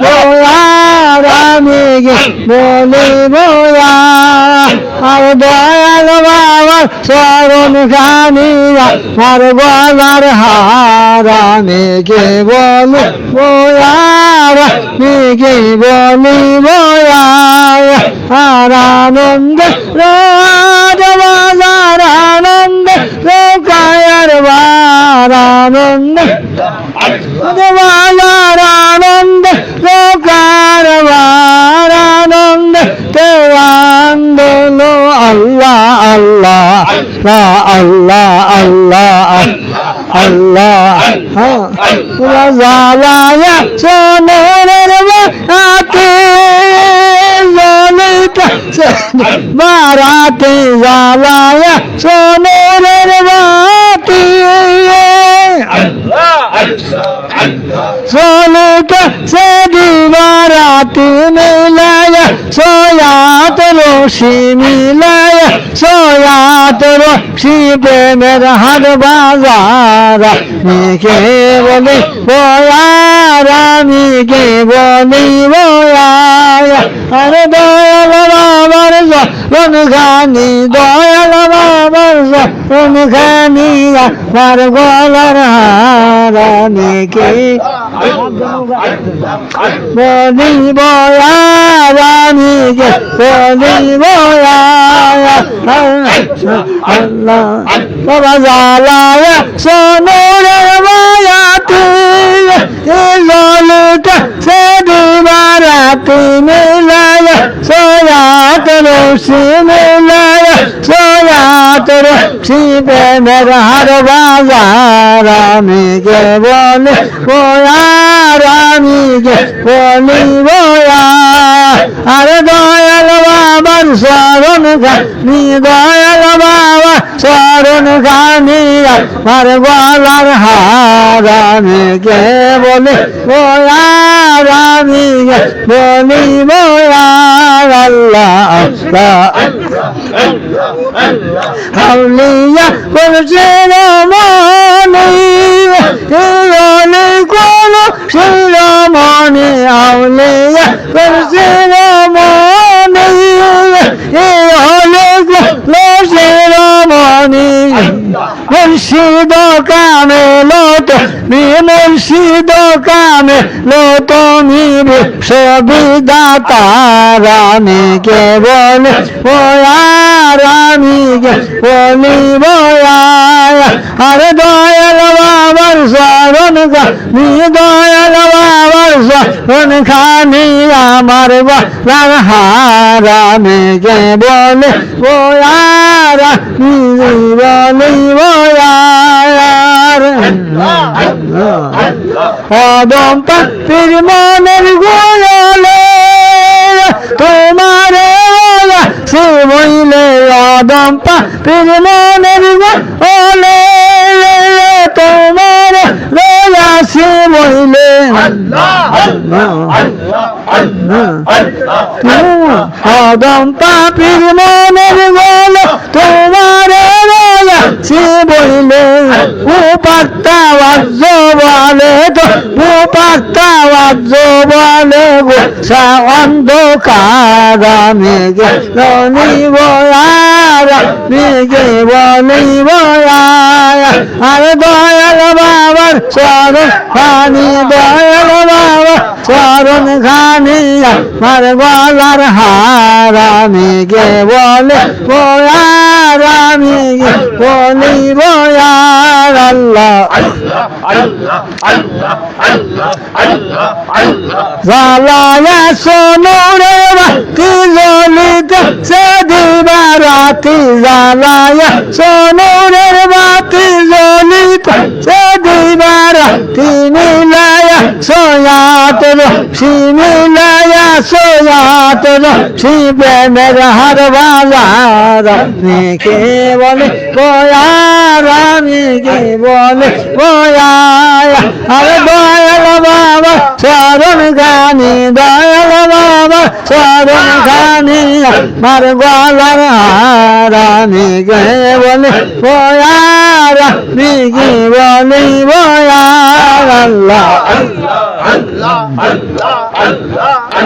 বলি মোয়ার আমি কে বলি মোয়া আর দয়াল বাবার স্মরণ খানি আমার গলার হার আমি কে বলি মোয়ার আমি কে বলি মোয়া আর আনন্দ রাজ বাজার, আনন্দ লোকায়ার বার লোকার বার আনন্দ আন্দোল আল্লাহ আল্লাহ আল্লাহ আল্লাহ আল্লাহ জালায়া সোনের বাতে বারাতে সোনিতা সেদি বারাতি মিলায়া সোয়াত রশি মিলায়া সোয়াত রশি প্রেমের হাট বাজার। কে বলি, বয়ার আমি কে বলি, বয়ার। আরে জন খানি দয়াল বাবার জন খানি আমার গলার হার আমি কে? বলি বয়ার আমি কে? বলি বয়ার রশি মিলায়া সোয়াত রশি প্রেমের হার বাজার। বলি বয়ার আমি বলি বয়ার আরে দয়াল বাবার স্মরণ খানি দয়াল বাবা স্মরণ খানি আমার গলার হার। কে বলি বয়ার আমি কে বলি বয়ার আল্লাহ। আল্লাহ আউলিয়া করছিল মনে অনেক কোন শিরমণি আউলিয়া করছিল মনে অনেক শিরমণি কামে লত মি বিশ্ববিদাতার আমি কে বলে ওয়ার আমি বলি বয়ার আরে দয়াল বাবার স্মরণ খানি দয়াল বাবার স্মরণ খানি আমার বাবার হার আমি কে বলে বয়ার আমি বলি বয়ার কদম পাখির মনের গোলে তোমার সে বইলে কদম পাখির মনের গোলে তোমার সে বইলে কদম পাপির মনের গোলে তোমার সে বইলে ও পাত্তা বাজ্য বলে তো ও পাত্তা বাজ্য বলে গো অন্ধকার আমি গে নিব আর গে বলিব আর দয়াল বাবার চরণ খানি দয়াল বাবা চরণ খানি আমার গলার হার আমি গে বলে বয়ার আমি গে বলি বয়ার আল্লাহ। জ্বালায়া সোনুরে বাতি জ্বলিতে সে দিবারাতি জ্বালায়া সোনুরের বাতি জ্বলিতে সে দিবারাতি মিলায়া সোয়াত রশি মিলায়া সোয়াত শিবে মেরে হার বাজার আপনি কে বলে বয়ার কে বলে বয়ার আরে দয়াল বাবা, চরণ গানি দয়াল বাবা, চরণ গানি মার গলার আমি কে বলে বয়ার আমি বলে বয়ার আল্লাহ আল্লাহ আল্লাহ আল্লাহ।